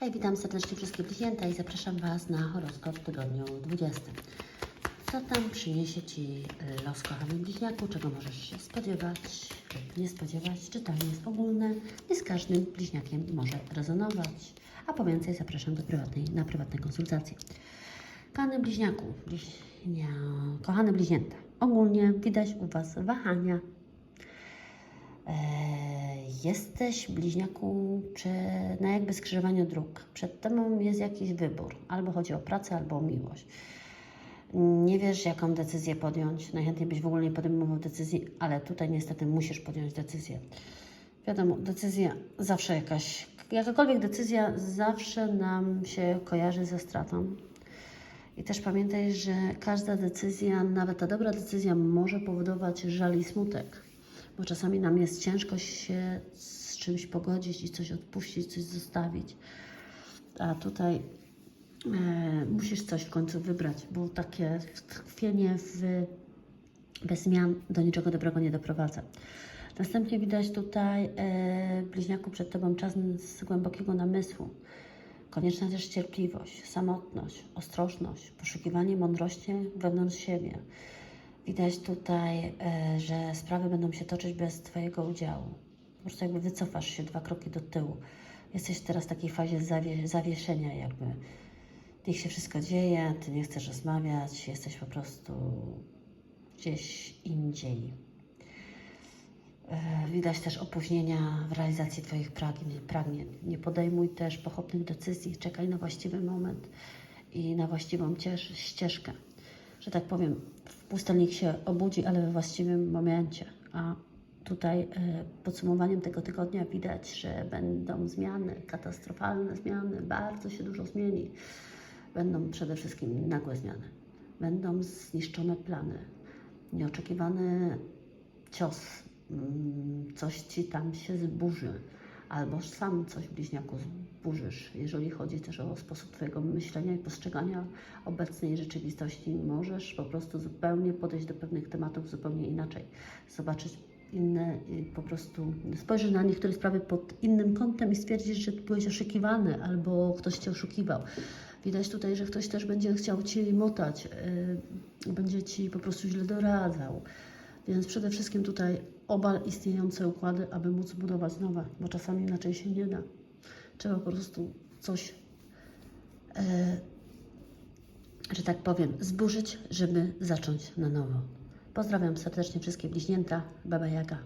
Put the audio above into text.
Hej, witam serdecznie wszystkie bliźnięta i zapraszam Was na horoskop w tygodniu 20. Co tam przyniesie Ci y, los, kochany bliźniaku, czego możesz się spodziewać lub nie spodziewać? Czytanie jest ogólne, nie z każdym bliźniakiem może rezonować. A po więcej zapraszam do prywatnej, na prywatne konsultacje. Kochany bliźniaku, bliźnia, kochane bliźnięta, ogólnie widać u Was wahania, Eee, Jesteś bliźniaku przy, na jakby skrzyżowaniu dróg. Przed tobą jest jakiś wybór. Albo chodzi o pracę, albo o miłość. Nie wiesz, jaką decyzję podjąć. Najchętniej byś w ogóle nie podejmował decyzji, ale tutaj niestety musisz podjąć decyzję. Wiadomo, decyzja zawsze jakaś, jakakolwiek decyzja zawsze nam się kojarzy ze stratą. I też pamiętaj, że każda decyzja, nawet ta dobra decyzja, może powodować żal i smutek bo czasami nam jest ciężko się z czymś pogodzić i coś odpuścić, coś zostawić. A tutaj e, musisz coś w końcu wybrać, bo takie tkwienie w, bez zmian do niczego dobrego nie doprowadza. Następnie widać tutaj e, bliźniaku przed Tobą czas z głębokiego namysłu. Konieczna też cierpliwość, samotność, ostrożność, poszukiwanie mądrości wewnątrz siebie. Widać tutaj, e, że sprawy będą się toczyć bez Twojego udziału. Po prostu jakby wycofasz się dwa kroki do tyłu. Jesteś teraz w takiej fazie zawie zawieszenia jakby. Niech się wszystko dzieje, Ty nie chcesz rozmawiać, jesteś po prostu gdzieś indziej. E, Widać też opóźnienia w realizacji Twoich pragnień. pragnień. Nie podejmuj też pochopnych decyzji, czekaj na właściwy moment i na właściwą ścieżkę. Że tak powiem, pustelnik się obudzi, ale we właściwym momencie. A tutaj e, podsumowaniem tego tygodnia widać, że będą zmiany, katastrofalne zmiany, bardzo się dużo zmieni. Będą przede wszystkim nagłe zmiany. Będą zniszczone plany, nieoczekiwany cios, mm, coś ci tam się zburzy, albo sam coś bliźniaku zburzysz. Jeżeli chodzi też o sposób Twojego myślenia i postrzegania obecnej rzeczywistości, możesz po prostu zupełnie podejść do pewnych tematów zupełnie inaczej, zobaczyć inne po prostu spojrzeć na niektóre sprawy pod innym kątem i stwierdzić, że byłeś oszukiwany albo ktoś Cię oszukiwał. Widać tutaj, że ktoś też będzie chciał Ci motać, yy, będzie Ci po prostu źle doradzał. Więc przede wszystkim tutaj obal istniejące układy, aby móc budować nowe, bo czasami inaczej się nie da. Trzeba po prostu coś, e, że tak powiem, zburzyć, żeby zacząć na nowo. Pozdrawiam serdecznie wszystkie bliźnięta. Baba Jaga.